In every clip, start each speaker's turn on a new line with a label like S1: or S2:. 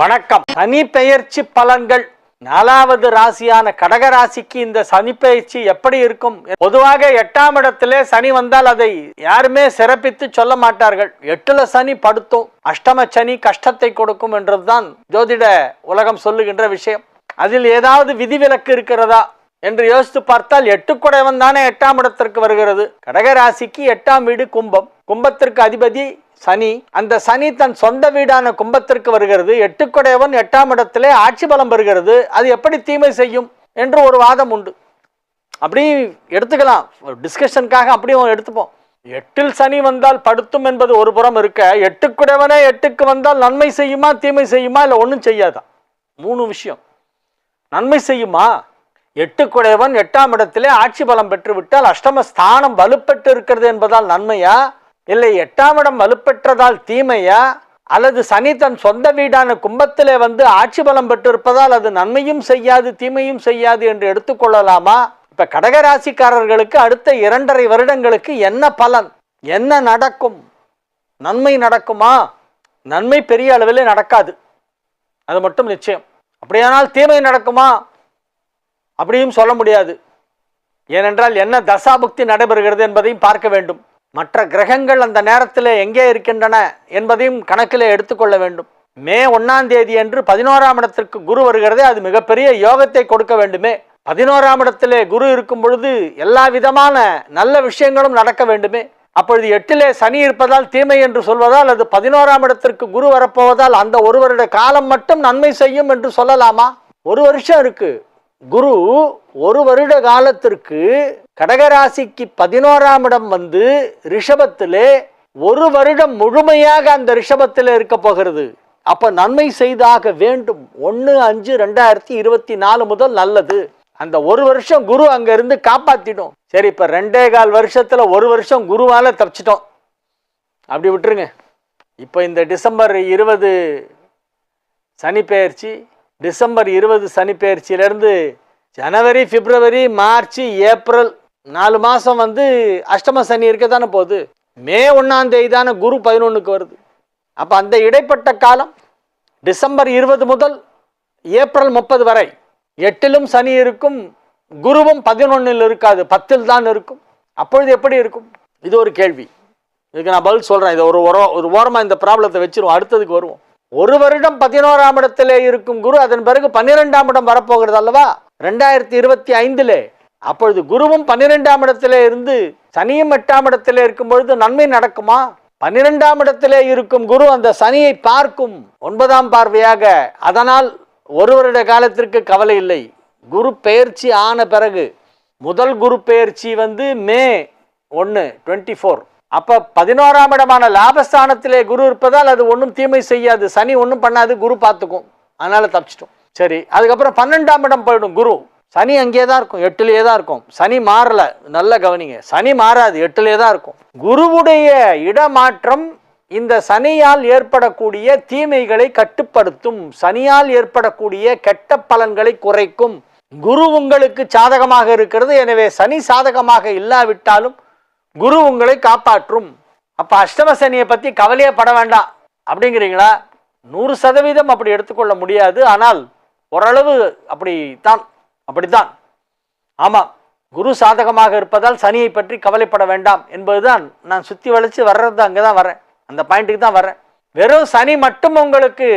S1: வணக்கம். சனி பெயர்ச்சி பலன்கள். நாலாவது ராசியான கடக ராசிக்கு இந்த சனி பெயர்ச்சி எப்படி இருக்கும்? பொதுவாக எட்டாம் இடத்திலே சனி வந்தால் அதை யாருமே சிறப்பித்து சொல்ல மாட்டார்கள். எட்டுல சனி படுத்தும். அஷ்டம சனி கஷ்டத்தை கொடுக்கும் என்றதுதான் ஜோதிட உலகம் சொல்லுகின்ற விஷயம். அதில் ஏதாவது விதிவிலக்கு இருக்கிறதா என்று யோசித்து பார்த்தால் எட்டுக்குடையவன் தானே எட்டாம் இடத்திற்கு வருகிறது. கடக ராசிக்கு எட்டாம் வீடு கும்பம். கும்பத்திற்கு அதிபதி சனி அந்த சனி தன் சொந்த வீடான கும்பத்திற்கு வருகிறது. எட்டுக்குடையவன் எட்டாம் இடத்திலே ஆட்சி பலம் பெறுகிறது. அது எப்படி தீமை செய்யும் என்று ஒரு வாதம் உண்டு. அப்படி எடுத்துக்கலாம். ஒரு டிஸ்கஷனுக்காக அப்படியும் எடுத்துப்போம். எட்டில் சனி வந்தால் படுத்தும் என்பது ஒரு புறம் இருக்க எட்டுக்குடையவனே எட்டுக்கு வந்தால் நன்மை செய்யுமா தீமை செய்யுமா இல்லை ஒன்றும் செய்யாதா? மூணு விஷயம். நன்மை செய்யுமா? எட்டுக்குடையவன் எட்டாம் இடத்திலே ஆட்சி பலம் பெற்று விட்டால் அஷ்டம ஸ்தானம் வலுப்பெற்று இருக்கிறது என்பதால் நன்மையா? இல்லை எட்டாம் இடம் வலுப்பெற்றதால் தீமையா? அல்லது சனி தன் சொந்த வீடான கும்பத்திலே வந்து ஆட்சி பலம் பெற்றிருப்பதால் அது நன்மையும் செய்யாது தீமையும் செய்யாது என்று எடுத்துக்கொள்ளலாமா இப்ப கடகராசிக்காரர்களுக்கு அடுத்த இரண்டரை வருடங்களுக்கு என்ன பலன்? என்ன நடக்கும்? நன்மை நடக்குமா? நன்மை பெரிய அளவில் நடக்காது. அது மட்டும் நிச்சயம். அப்படியானால் தீமை நடக்குமா? அப்படியும் சொல்ல முடியாது. ஏனென்றால் என்ன தசாபுக்தி நடைபெறுகிறது என்பதையும் பார்க்க வேண்டும். மற்ற கிரகங்கள் அந்த நேரத்தில் எங்கே இருக்கின்றன என்பதையும் கணக்கில் எடுத்துக்கொள்ள வேண்டும். மே ஒன்னாம் தேதி என்று பதினோராம் இடத்திற்கு குரு வருகிறதே அது மிகப்பெரிய யோகத்தை கொடுக்க வேண்டுமே. பதினோராம் இடத்திலே குரு இருக்கும் பொழுது எல்லா விதமான நல்ல விஷயங்களும் நடக்க வேண்டுமே. அப்பொழுது எட்டிலே சனி இருப்பதால் தீமை என்று சொல்வதால் அது பதினோராம் இடத்திற்கு குரு வரப்போவதால் அந்த ஒருவருடைய காலம் மட்டும் நன்மை செய்யும் என்று சொல்லலாமா? ஒரு வருஷம் இருக்கு. குரு ஒரு வருட காலத்திற்கு கடகராசிக்கு பதினோராம் இடம் வந்து ரிஷபத்திலே ஒரு வருடம் முழுமையாக அந்த ரிஷபத்தில் இருக்க போகிறது. அப்ப நன்மை செய்தாக வேண்டும். ஒன்று அஞ்சு ரெண்டாயிரத்தி இருபத்தி நாலு முதல் நல்லது. அந்த ஒரு வருஷம் குரு அங்க இருந்து காப்பாத்திடும். சரி இப்ப ரெண்டே கால் வருஷத்துல ஒரு வருஷம் குருவால தப்பிச்சிட்டோம். அப்படி விட்டுருங்க. இப்போ இந்த டிசம்பர் இருபது சனி பெயர்ச்சி டிசம்பர் இருபது சனிப்பெயர்ச்சியிலேருந்து ஜனவரி பிப்ரவரி மார்ச் ஏப்ரல் நாலு மாதம் வந்து அஷ்டம சனி இருக்க தானே போகுது. மே ஒன்றாம் தேதி தானே குரு பதினொன்றுக்கு வருது. அப்போ அந்த இடைப்பட்ட காலம் டிசம்பர் இருபது முதல் ஏப்ரல் முப்பது வரை எட்டிலும் சனி இருக்கும் குருவும் பதினொன்றில் இருக்காது பத்தில் தான் இருக்கும். அப்பொழுது எப்படி இருக்கும்? இது ஒரு கேள்வி. இதுக்கு நான் பதில் சொல்கிறேன் இதை ஒரு ஓர ஒரு ஓரமாக இந்த ப்ராப்ளத்தை வச்சிருவோம். அடுத்ததுக்கு வருவோம். ஒரு வருடம் பதினோராம் இடத்திலே இருக்கும் குரு அதன் பிறகு பன்னிரெண்டாம் இடம் வரப்போகிறது அல்லவா? ரெண்டாயிரத்தி இருபத்தி ஐந்திலே. அப்பொழுது குருவும் பன்னிரெண்டாம் இடத்திலே இருந்து சனியும் எட்டாம் இடத்திலே இருக்கும் பொழுது நன்மை நடக்குமா? பன்னிரெண்டாம் இடத்திலே இருக்கும் குரு அந்த சனியை பார்க்கும் ஒன்பதாம் பார்வையாக. அதனால் ஒரு வருட காலத்திற்கு கவலை இல்லை. குரு பெயர்ச்சி ஆன பிறகு முதல் குரு பெயர்ச்சி வந்து மே ஒன்று டுவெண்ட்டி ஃபோர். அப்போ பதினோராம் இடமான லாபஸ்தானத்திலே குரு இருப்பதால் அது ஒன்றும் தீமை செய்யாது. சனி ஒன்றும் பண்ணாது குரு பார்த்துக்கும். அதனால் தப்பிச்சிட்டோம். சரி அதுக்கப்புறம் பன்னெண்டாம் இடம் போயிடும் குரு. சனி அங்கேயே தான் இருக்கும் எட்டுலேயே தான் இருக்கும். சனி மாறலை நல்ல கவனிங்க. சனி மாறாது எட்டுலேயே தான் இருக்கும். குருவுடைய இடமாற்றம் இந்த சனியால் ஏற்படக்கூடிய தீமைகளை கட்டுப்படுத்தும் சனியால் ஏற்படக்கூடிய கெட்ட பலன்களை குறைக்கும். குரு உங்களுக்கு சாதகமாக இருக்கிறது. எனவே சனி சாதகமாக இல்லாவிட்டாலும் குரு உங்களை காப்பாற்றும். அப்போ அஷ்டம சனியை பற்றி கவலையே பட வேண்டாம் அப்படிங்கிறீங்களா? நூறு சதவீதம் அப்படி எடுத்துக்கொள்ள முடியாது. ஆனால் ஓரளவு அப்படித்தான். அப்படித்தான். ஆமாம் குரு சாதகமாக இருப்பதால் சனியை பற்றி கவலைப்பட வேண்டாம் என்பதுதான் நான் சுற்றி வளைச்சு வர்றது அங்கே தான் வரேன் அந்த பாயிண்ட்டுக்கு தான் வரேன் வெறும் சனி மட்டும் உங்களுக்கு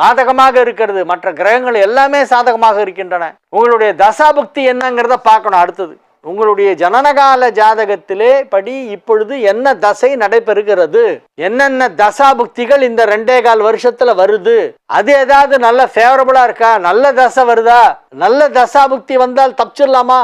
S1: பாதகமாக இருக்கிறது. மற்ற கிரகங்கள் எல்லாமே சாதகமாக இருக்கின்றன. உங்களுடைய தசாபுக்தி என்னங்கிறத பார்க்கணும் அடுத்தது. உங்களுடைய ஜனனகால ஜாதகத்திலே படி இப்பொழுது என்ன தசை நடைபெறுகிறது? என்னென்ன தசாபுக்திகள் இந்த ரெண்டே கால் வருஷத்துல வருது? அது ஏதாவது நல்ல ஃபேவரபுளா இருக்கா? நல்ல தசை வருதா? நல்ல தசாபுக்தி வந்தால் தப்பிச்சிடலாமா?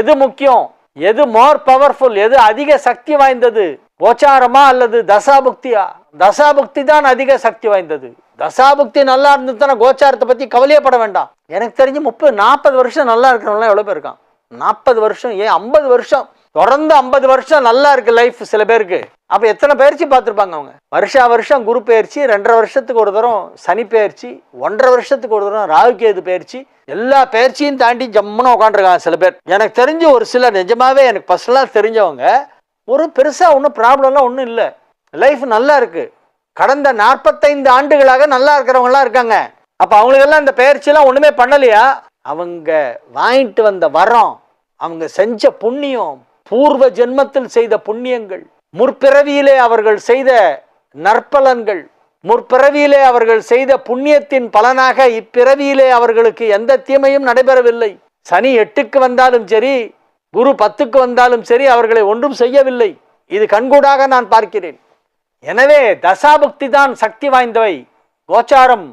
S1: எது முக்கியம்? எது மோர் பவர்ஃபுல் எது அதிக சக்தி வாய்ந்தது? கோச்சாரமா அல்லது தசாபுக்தியா? தசாபுக்தி தான் அதிக சக்தி வாய்ந்தது. தசாபுக்தி நல்லா இருந்ததுன்னா கோச்சாரத்தை பத்தி கவலையப்பட வேண்டாம். எனக்கு தெரிஞ்சு முப்பது நாற்பது வருஷம் நல்லா இருக்கிறவங்களாம் எவ்வளவு பேர் இருக்கான்? நாற்பது வருஷம் ஏன் ஐம்பது வருஷம். தொடர்ந்து ஐம்பது வருஷம் நல்லா இருக்கு லைஃப் சில பேருக்கு. அப்போ எத்தனை பயிற்சி பார்த்துருப்பாங்க அவங்க? வருஷா வருஷம் குரு பயிற்சி ரெண்டரை வருஷத்துக்கு ஒரு தரம் சனி பயிற்சி ஒன்றரை வருஷத்துக்கு ஒரு தரம் ராகுகேது பயிற்சி. எல்லா பயிற்சியும் தாண்டி ஜம்முன்னு உட்காந்துருக்காங்க சில பேர். எனக்கு தெரிஞ்சு ஒரு சில நிஜமாவே எனக்கு பர்சனலாக தெரிஞ்சவங்க ஒரு பெருசாக ஒன்றும் ப்ராப்ளம்லாம் ஒன்றும் இல்லை. லைஃப் நல்லா இருக்கு. கடந்த நாற்பத்தைந்து ஆண்டுகளாக நல்லா இருக்கிறவங்களாம் இருக்காங்க. அப்போ அவங்களுக்கெல்லாம் இந்த பயிற்சியெல்லாம் ஒன்றுமே பண்ணலையா? அவங்க வாங்கிட்டு வந்த வரம் அவங்க செஞ்ச புண்ணியம் பூர்வ ஜென்மத்தில் செய்த புண்ணியங்கள் முற்பிறவியிலே அவர்கள் செய்த நற்பலன்கள் முற்பிறவியிலே அவர்கள் செய்த புண்ணியத்தின் பலனாக இப்பிறவியிலே அவர்களுக்கு எந்த தீமையும் நடைபெறவில்லை. சனி எட்டுக்கு வந்தாலும் சரி குரு பத்துக்கு வந்தாலும் சரி அவர்களை ஒன்றும் செய்யவில்லை. இது கண்கூடாக நான் பார்க்கிறேன். எனவே தசாபுக்தி தான் சக்தி வாய்ந்தவை. கோச்சாரம்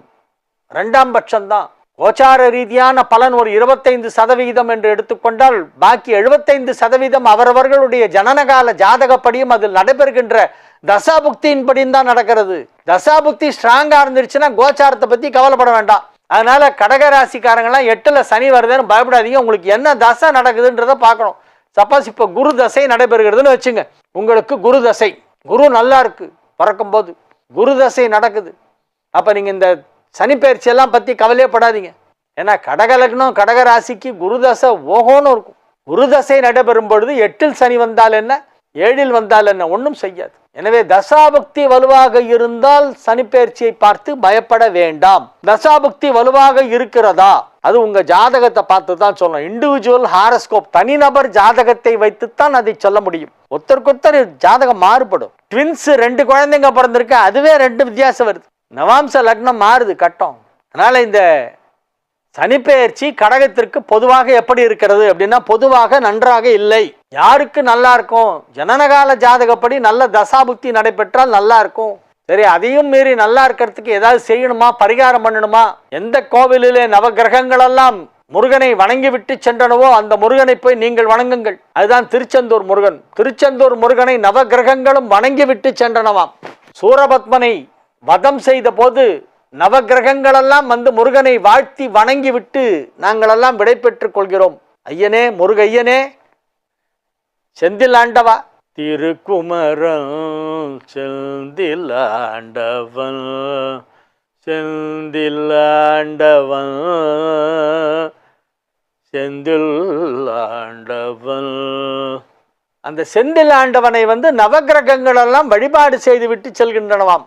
S1: ரெண்டாம் பட்சம்தான். கோச்சார ரீதியான பலன் ஒரு இருபத்தைந்து சதவிகிதம் என்று எடுத்துக்கொண்டால் பாக்கி எழுபத்தைந்து சதவீதம் அவரவர்களுடைய ஜனனகால ஜாதகப்படியும் அதில் நடைபெறுகின்ற தசாபுக்தியின்படியும் தான் நடக்கிறது. தசாபுக்தி ஸ்ட்ராங்கா இருந்துருச்சுன்னா கோச்சாரத்தை பத்தி கவலைப்பட வேண்டாம். அதனால கடக ராசிக்காரங்களாம் எட்டுல சனி வருதுன்னு பயப்படாதீங்க. உங்களுக்கு என்ன தசை நடக்குதுன்றதை பார்க்கணும். சப்போஸ் இப்போ குரு தசை நடைபெறுகிறதுன்னு வச்சுங்க. உங்களுக்கு குரு தசை. குரு நல்லா இருக்கு. பிறக்கும்போது குரு தசை நடக்குது. அப்போ நீங்கள் இந்த சனி எல்லாம் பற்றி கவலையப்படாதீங்க ஏன்னா கடக லக்னம் கடக ராசிக்கு குருதசை ஓகோன்னு ஓஹோன்னு இருக்கும். குருதசை நடைபெறும் பொழுது எட்டில் சனி வந்தால் என்ன? ஏழில் வந்தால் என்ன? ஒன்றும் செய்யாது. எனவே தசாபக்தி வலுவாக இருந்தால் சனிப்பெயர்ச்சியை பார்த்து பயப்பட வேண்டாம். தசாபக்தி வலுவாக இருக்கிறதா? அது உங்க ஜாதகத்தை பார்த்து தான் சொல்லணும். இண்டிவிஜுவல் ஹாரஸ்கோப் தனிநபர் ஜாதகத்தை வைத்துத்தான் அதை சொல்ல முடியும். ஒருத்தருக்கொத்தர் ஜாதகம் மாறுபடும். ட்வின்ஸ் ரெண்டு குழந்தைங்க பிறந்திருக்கு அதுவே ரெண்டு வித்தியாசம் வருது. நவாம்ச லக்னம் மாறுது கட்டம். அதனால் இந்த சனிப்பெயர்ச்சி கடகத்திற்கு பொதுவாக எப்படி இருக்கிறது அப்படின்னா பொதுவாக நன்றாக இல்லை. யாருக்கு நல்லா இருக்கும்? ஜனனகால ஜாதகப்படி நல்ல தசாபுக்தி நடைபெற்றால் நல்லா இருக்கும். சரி அதையும் மீறி நல்லா இருக்கிறதுக்கு ஏதாவது செய்யணுமா? பரிகாரம் பண்ணணுமா? எந்த கோவிலிலே நவகிரகங்களெல்லாம் முருகனை வணங்கி விட்டு சென்றனவோ அந்த முருகனை போய் நீங்கள் வணங்குங்கள். அதுதான் திருச்செந்தூர் முருகன். திருச்செந்தூர் முருகனை நவகிரகங்களும் வணங்கி விட்டு சென்றனவாம். சூரபத்மனை வதம் செய்த போது நவகிரகங்களெல்லாம் வந்து முருகனை வாழ்த்தி வணங்கி விட்டு நாங்களெல்லாம் விடை பெற்றுக் கொள்கிறோம். ஐயனே முருகையனே செந்தில் ஆண்டவா. திருக்குமரன் செந்தில் ஆண்டவன் செந்தில் ஆண்டவன் செந்தில் ஆண்டவன். அந்த செந்தில் ஆண்டவனை வந்து நவகிரகங்கள் எல்லாம் வழிபாடு செய்து விட்டு செல்கின்றனவாம்.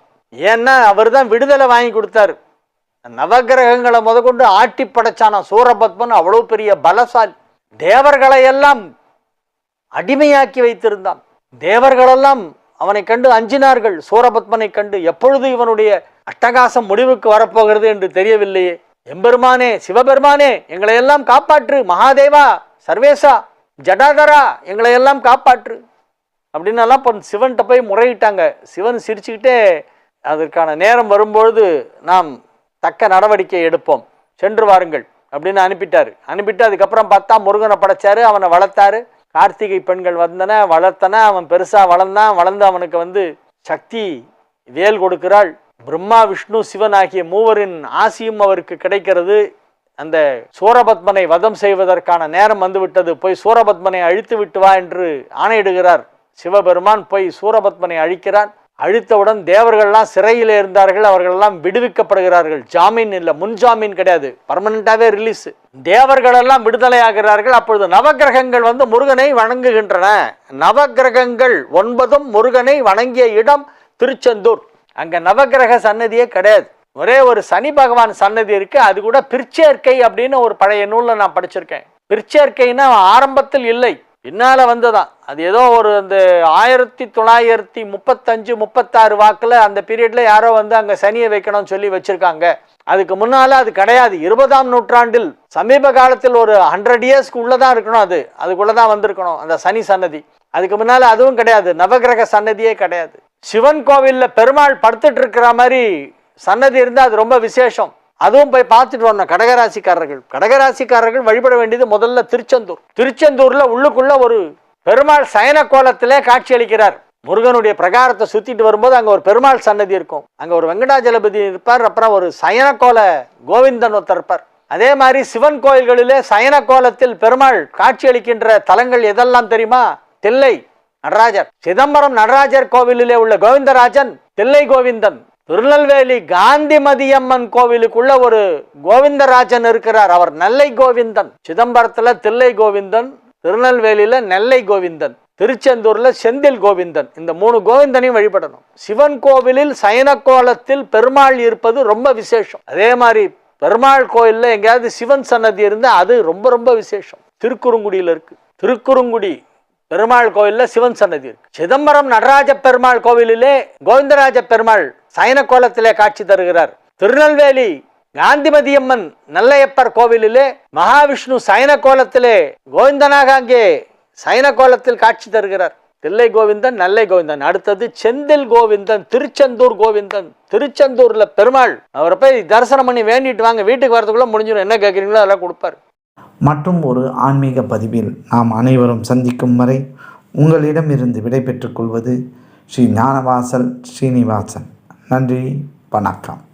S1: ஏன்னா அவர் தான் விடுதலை வாங்கி கொடுத்தாரு. நவகிரகங்களை முதற்கொண்டு ஆட்டி படைச்சானா சூரபத்மன் அவ்வளோ பெரிய பலசாலி. தேவர்களை எல்லாம் அடிமையாக்கி வைத்திருந்தான். தேவர்களெல்லாம் அவனை கண்டு அஞ்சினார்கள். சூரபத்மனை கண்டு எப்பொழுது இவனுடைய அட்டகாசம் முடிவுக்கு வரப்போகிறது என்று தெரியவில்லையே. எம்பெருமானே சிவபெருமானே எங்களை எல்லாம் காப்பாற்று. மகாதேவா சர்வேசா ஜடாதரா எங்களை எல்லாம் காப்பாற்று. அப்படின்னு எல்லாம் சிவன்கிட்ட போய் முறையிட்டாங்க. சிவன் சிரிச்சுக்கிட்டே அதற்கான நேரம் வரும்பொழுது நாம் தக்க நடவடிக்கை எடுப்போம். சென்று வாருங்கள் அப்படின்னு அனுப்பிட்டார். அனுப்பிட்டு அதுக்கப்புறம் பார்த்தா முருகனை படைச்சாரு அவனை வளர்த்தாரு. கார்த்திகை பெண்கள் வந்தன வளர்த்தன அவன் பெருசாக வளர்ந்தான். வளர்ந்து அவனுக்கு வந்து சக்தி வேல் கொடுக்கிறாள். பிரம்மா விஷ்ணு சிவன் ஆகிய மூவரின் ஆசியும் அவருக்கு கிடைக்கிறது. அந்த சூரபத்மனை வதம் செய்வதற்கான நேரம் வந்துவிட்டது. போய் சூரபத்மனை அழித்து விட்டு வா என்று ஆணையிடுகிறார். சிவபெருமான் போய் சூரபத்மனை அழிக்கிறான். அழித்தவுடன் தேவர்கள்லாம் சிறையில் இருந்தார்கள் அவர்களெல்லாம் விடுவிக்கப்படுகிறார்கள். ஜாமீன் இல்லை முன் ஜாமீன் கிடையாது. பர்மனண்டாகவே ரிலீஸ் தேவர்களெல்லாம் விடுதலை ஆகிறார்கள் அப்பொழுது நவகிரகங்கள் வந்து முருகனை வணங்குகின்றன. நவகிரகங்கள் ஒன்பதும் முருகனை வணங்கிய இடம் திருச்செந்தூர். அங்கே நவகிரக சன்னதியே கிடையாது. ஒரே ஒரு சனி பகவான் சன்னதி இருக்கு. அது கூட பிற்சேர்க்கை அப்படின்னு ஒரு பழைய நூலில் நான் படிச்சிருக்கேன். பிற்சேர்க்கைன்னா ஆரம்பத்தில் இல்லை. பின்னால வந்ததான். அது ஏதோ ஒரு அந்த ஆயிரத்தி தொள்ளாயிரத்தி முப்பத்தஞ்சு முப்பத்தாறு வாக்கில் அந்த பீரியடில் யாரோ வந்து அங்கே சனியை வைக்கணும்னு சொல்லி வச்சுருக்காங்க. அதுக்கு முன்னால அது கிடையாது. இருபதாம் நூற்றாண்டில் சமீப காலத்தில் ஒரு ஹண்ட்ரட் இயர்ஸ்க்கு உள்ளே தான் இருக்கணும் அது. அதுக்குள்ளே தான் வந்திருக்கணும் அந்த சனி சன்னதி. அதுக்கு முன்னால் அதுவும் கிடையாது. நவகிரக சன்னதியே கிடையாது. சிவன் கோவிலில் பெருமாள் படுத்துட்டு இருக்கிற மாதிரி சன்னதி இருந்தால் அது ரொம்ப விசேஷம். அதுவும் போய் பார்த்துட்டு வரணும். கடகராசிக்காரர்கள். கடகராசிக்காரர்கள் வழிபட வேண்டியது முதல்ல திருச்செந்தூர். திருச்செந்தூர்ல உள்ளுக்குள்ள ஒரு பெருமாள் சயன கோலத்திலே காட்சி அளிக்கிறார். முருகனுடைய பிரகாரத்தை சுத்திட்டு வரும்போது அங்க ஒரு பெருமாள் சன்னதி இருக்கும். அங்க ஒரு வெங்கடாஜலபதி இருப்பார் அப்புறம் ஒரு சயன கோல கோவிந்தன் ஒருத்தர் இருப்பார். அதே மாதிரி சிவன் கோயில்களிலே சயன கோலத்தில் பெருமாள் காட்சி அளிக்கின்ற தலங்கள் எதெல்லாம் தெரியுமா? தில்லை நடராஜர். சிதம்பரம் நடராஜர் கோவிலிலே உள்ள கோவிந்தராஜன் தில்லை கோவிந்தன். திருநெல்வேலி காந்திமதியம்மன் கோவிலுக்குள்ள ஒரு கோவிந்தராஜன் இருக்கிறார். அவர் நெல்லை கோவிந்தன். சிதம்பரத்துல தில்லை கோவிந்தன் திருநெல்வேலியில நெல்லை கோவிந்தன் திருச்செந்தூர்ல செந்தில் கோவிந்தன். இந்த மூணு கோவிந்தனையும் வழிபடணும். சிவன் கோவிலில் சயன கோலத்தில் பெருமாள் இருப்பது ரொம்ப விசேஷம். அதே மாதிரி பெருமாள் கோயில்ல எங்கேயாவது சிவன் சன்னதி இருந்தா அது ரொம்ப ரொம்ப விசேஷம். திருக்குறுங்குடியில் இருக்கு. திருக்குறுங்குடி பெருமாள் கோயில்ல சிவன் சன்னதி இருக்கு. சிதம்பரம் நடராஜ பெருமாள் கோவிலிலே கோவிந்தராஜ பெருமாள் சயன கோலத்திலே காட்சி தருகிறார். திருநெல்வேலி காந்திமதியம்மன் நல்லையப்பர் கோவிலிலே மகாவிஷ்ணு சயன கோலத்திலே கோவிந்தனாக அங்கே சயன கோலத்தில் காட்சி தருகிறார். தில்லை கோவிந்தன் நல்லை கோவிந்தன். அடுத்தது செந்தில் கோவிந்தன் திருச்செந்தூர் கோவிந்தன். திருச்செந்தூர்ல பெருமாள். அவரை போய் தரிசனம் பண்ணி வேண்டிட்டு வாங்க. வீட்டுக்கு வரதுக்குள்ள முடிஞ்சிடும் என்ன கேட்குறீங்களோ அதெல்லாம் கொடுப்பார்.
S2: மற்றும் ஒரு ஆன்மீக பதிவில் நாம் அனைவரும் சந்திக்கும் வரை உங்களிடமிருந்து விடை பெற்றுக் கொள்வது ஸ்ரீ ஞானவாசல் ஸ்ரீனிவாசன். நன்றி வணக்கம்.